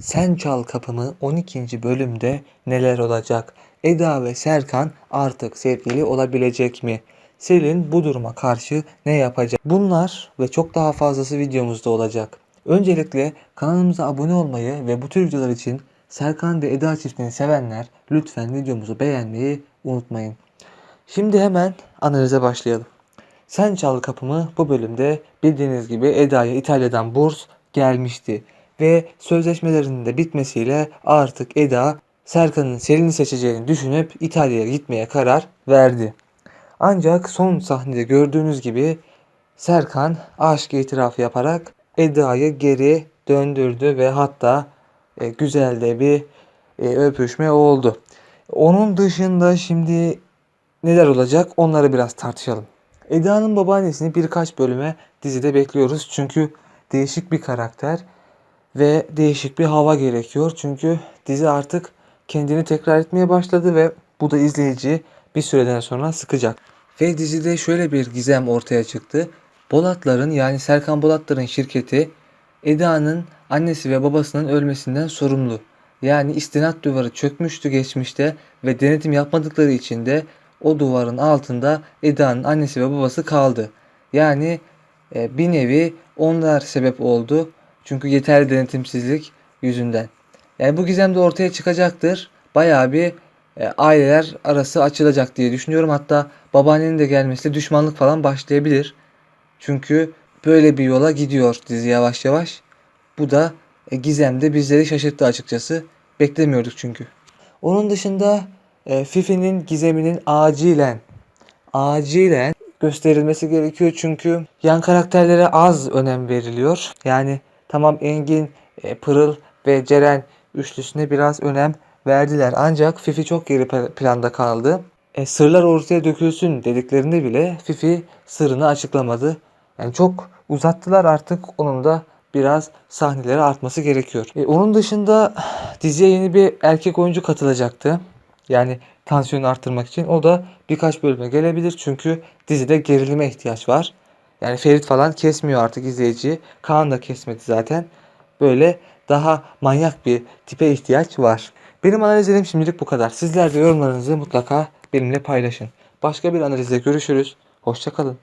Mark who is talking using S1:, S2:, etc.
S1: Sen Çal Kapımı 12. bölümde neler olacak? Eda ve Serkan artık sevgili olabilecek mi? Selin bu duruma karşı ne yapacak? Bunlar ve çok daha fazlası videomuzda olacak. Öncelikle kanalımıza abone olmayı ve bu tür videolar için Serkan ve Eda çiftini sevenler lütfen videomuzu beğenmeyi unutmayın. Şimdi hemen analize başlayalım. Sen Çal Kapımı bu bölümde bildiğiniz gibi Eda'ya İtalya'dan burs gelmişti. Ve sözleşmelerinin de bitmesiyle artık Eda Serkan'ın Selin'i seçeceğini düşünüp İtalya'ya gitmeye karar verdi. Ancak son sahnede gördüğünüz gibi Serkan aşk itirafı yaparak Eda'yı geri döndürdü ve hatta e, güzel de bir e, öpüşme oldu. Onun dışında şimdi neler olacak onları biraz tartışalım. Eda'nın babaannesini birkaç bölüme dizide bekliyoruz. Çünkü değişik bir karakter ve değişik bir hava gerekiyor. Çünkü dizi artık kendini tekrar etmeye başladı ve bu da izleyici bir süreden sonra sıkacak. Ve dizide şöyle bir gizem ortaya çıktı. Bolatların yani Serkan Bolatların şirketi Eda'nın annesi ve babasının ölmesinden sorumlu. Yani istinat duvarı çökmüştü geçmişte ve denetim yapmadıkları için de o duvarın altında Eda'nın annesi ve babası kaldı. Yani e, bir nevi onlar sebep oldu. Çünkü yeterli denetimsizlik yüzünden. Yani bu gizem de ortaya çıkacaktır. Bayağı bir e, aileler arası açılacak diye düşünüyorum. Hatta babaannenin de gelmesiyle düşmanlık falan başlayabilir. Çünkü böyle bir yola gidiyor dizi yavaş yavaş. Bu da e, gizemde bizleri şaşırttı açıkçası. Beklemiyorduk çünkü. Onun dışında e, Fifi'nin gizeminin acilen acilen gösterilmesi gerekiyor çünkü yan karakterlere az önem veriliyor. Yani tamam Engin, e, Pırıl ve Ceren üçlüsüne biraz önem verdiler. Ancak Fifi çok geri planda kaldı. E, sırlar ortaya dökülsün dediklerinde bile Fifi sırrını açıklamadı. Yani çok uzattılar artık onun da biraz sahneleri artması gerekiyor. E, onun dışında diziye yeni bir erkek oyuncu katılacaktı. Yani tansiyonu arttırmak için. O da birkaç bölüme gelebilir. Çünkü dizide gerilime ihtiyaç var. Yani Ferit falan kesmiyor artık izleyiciyi. Kaan da kesmedi zaten. Böyle daha manyak bir tipe ihtiyaç var. Benim analizlerim şimdilik bu kadar. Sizler de yorumlarınızı mutlaka benimle paylaşın. Başka bir analizde görüşürüz. Hoşçakalın.